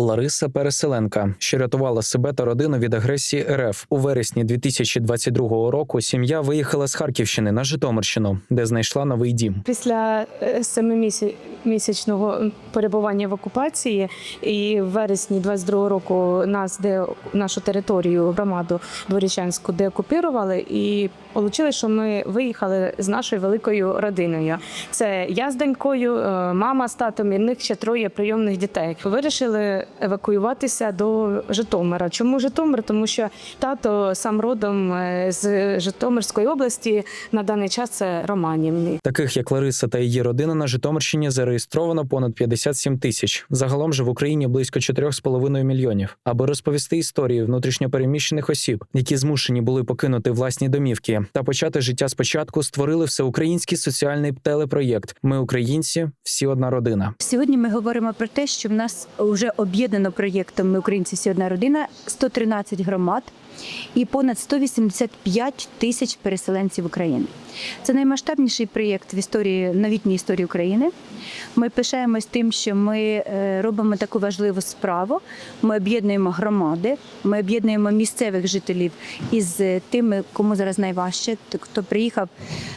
Лариса Переселенка, що рятувала себе та родину від агресії РФ у вересні 2022 року. Сім'я виїхала з Харківщини на Житомирщину, де знайшла новий дім. Після е, семимісячного перебування в окупації і в вересні 22 року нас, де нашу територію, громаду Дворічанську, де окупірували, і вийшло, що ми виїхали з нашою великою родиною. Це я з донькою, е, мама з татом, і в них ще троє прийомних дітей. Вирішили евакуюватися до Житомира. Чому Житомир? Тому що тато сам родом е, з Житомирської області на даний час це Романівний. Таких як Лариса та її родина на Житомирщині зареєстровано понад 57 тисяч. Загалом же в Україні близько 4,5 мільйонів. Аби розповісти історії внутрішньопереміщених осіб, які змушені були покинути власні домівки та почати життя спочатку, створили всеукраїнський соціальний телепроєкт Ми українці, всі одна родина. Сьогодні ми говоримо про те, що в нас вже об'єднано проєктом Ми українці всі одна родина 113 громад і понад 185 тисяч переселенців України. Це наймасштабніший проєкт в історії новітній історії України. Ми пишаємось тим, що ми е, робимо таку важливу справу. Ми об'єднуємо громади, ми об'єднуємо місцевих жителів із е, тими, кому зараз найважче, хто приїхав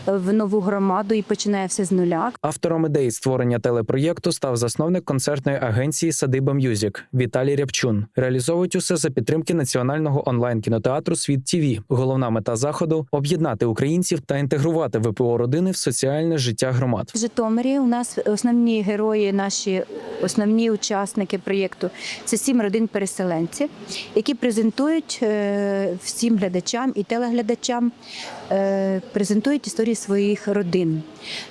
в нову громаду і починає все з нуля. Автором ідеї створення телепроєкту став засновник концертної агенції Садиба М'юзік Віталій Рябчун. Реалізовують усе за підтримки національного онлайн кінотеатру Світ ТІВІ. Головна мета заходу об'єднати українців та інтегрувати ВПО родини в соціальне життя громад. В Житомирі у нас основні герої, наші основні учасники проєкту це сім родин переселенців, які презентують е, всім глядачам і телеглядачам, е, презентують історії своїх родин.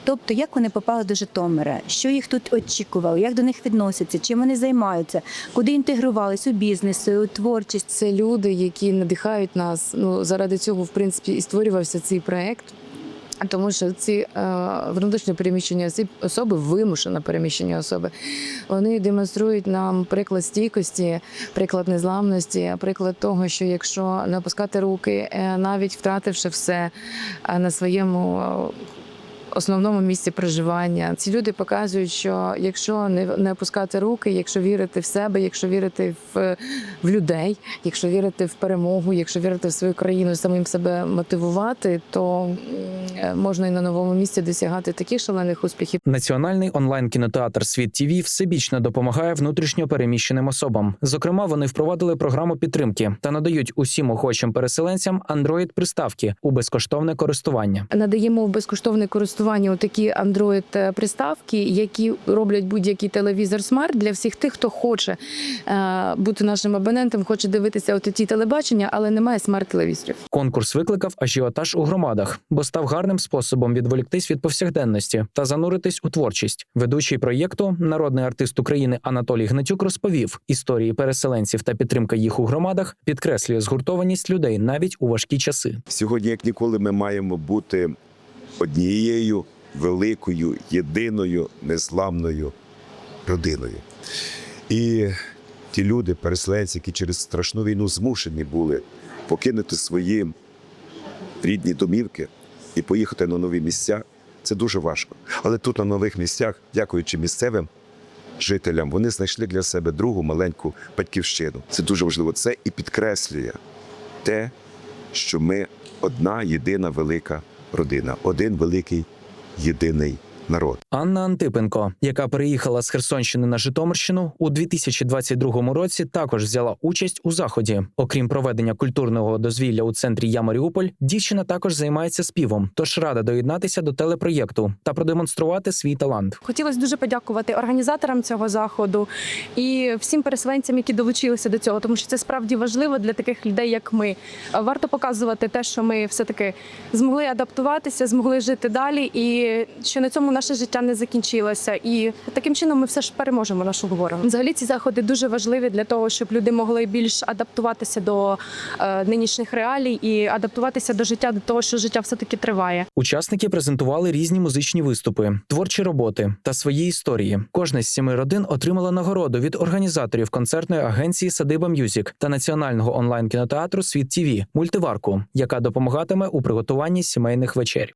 Тобто, як вони попали до Житомира, що їх тут очікувало, як до них відносяться, чим вони займаються, куди інтегрувались у бізнес, у творчість. Це люди, які надихають нас. Ну заради цього, в принципі, і створювався цей проект. Тому що ці е, внутрішньо переміщені осіб- особи, вимушено переміщені особи, вони демонструють нам приклад стійкості, приклад незламності, приклад того, що якщо не опускати руки, е, навіть втративши все е, на своєму основному місці проживання, ці люди показують, що якщо не, не опускати руки, якщо вірити в себе, якщо вірити в, в людей, якщо вірити в перемогу, якщо вірити в свою країну, самим себе мотивувати, то можна і на новому місці досягати таких шалених успіхів. Національний онлайн кінотеатр Світ ТІВІ всебічно допомагає внутрішньо переміщеним особам. Зокрема, вони впровадили програму підтримки та надають усім охочим переселенцям android приставки у безкоштовне користування. Надаємо в безкоштовне користування такі android приставки, які роблять будь-який телевізор смарт для всіх тих, хто хоче е, бути нашим абонентом, хоче дивитися ті телебачення, але немає смарт-телевізорів. Конкурс викликав ажіотаж у громадах, бо став гарним способом відволіктись від повсякденності та зануритись у творчість. Ведучий проєкту, народний артист України Анатолій Гнатюк розповів історії переселенців та підтримка їх у громадах підкреслює згуртованість людей навіть у важкі часи. Сьогодні, як ніколи, ми маємо бути однією великою, єдиною, незламною родиною. І ті люди, переселенці, які через страшну війну змушені були покинути свої рідні домівки і поїхати на нові місця, це дуже важко. Але тут, на нових місцях, дякуючи місцевим жителям, вони знайшли для себе другу маленьку батьківщину. Це дуже важливо. Це і підкреслює те, що ми одна єдина велика родина, один великий єдиний народ. Анна Антипенко, яка переїхала з Херсонщини на Житомирщину, у 2022 році також взяла участь у заході. Окрім проведення культурного дозвілля у центрі Я Маріуполь, дівчина також займається співом, тож рада доєднатися до телепроєкту та продемонструвати свій талант. Хотілося дуже подякувати організаторам цього заходу і всім переселенцям, які долучилися до цього, тому що це справді важливо для таких людей, як ми. Варто показувати те, що ми все таки змогли адаптуватися, змогли жити далі, і що на цьому наше життя не закінчилося. І таким чином ми все ж переможемо нашого ворога. Взагалі ці заходи дуже важливі для того, щоб люди могли більш адаптуватися до е, нинішніх реалій і адаптуватися до життя, до того, що життя все таки триває. Учасники презентували різні музичні виступи, творчі роботи та свої історії. Кожна з сіми родин отримала нагороду від організаторів концертної агенції Садиба М'юзік та національного онлайн кінотеатру Світ ТІВІ мультиварку, яка допомагатиме у приготуванні сімейних вечер.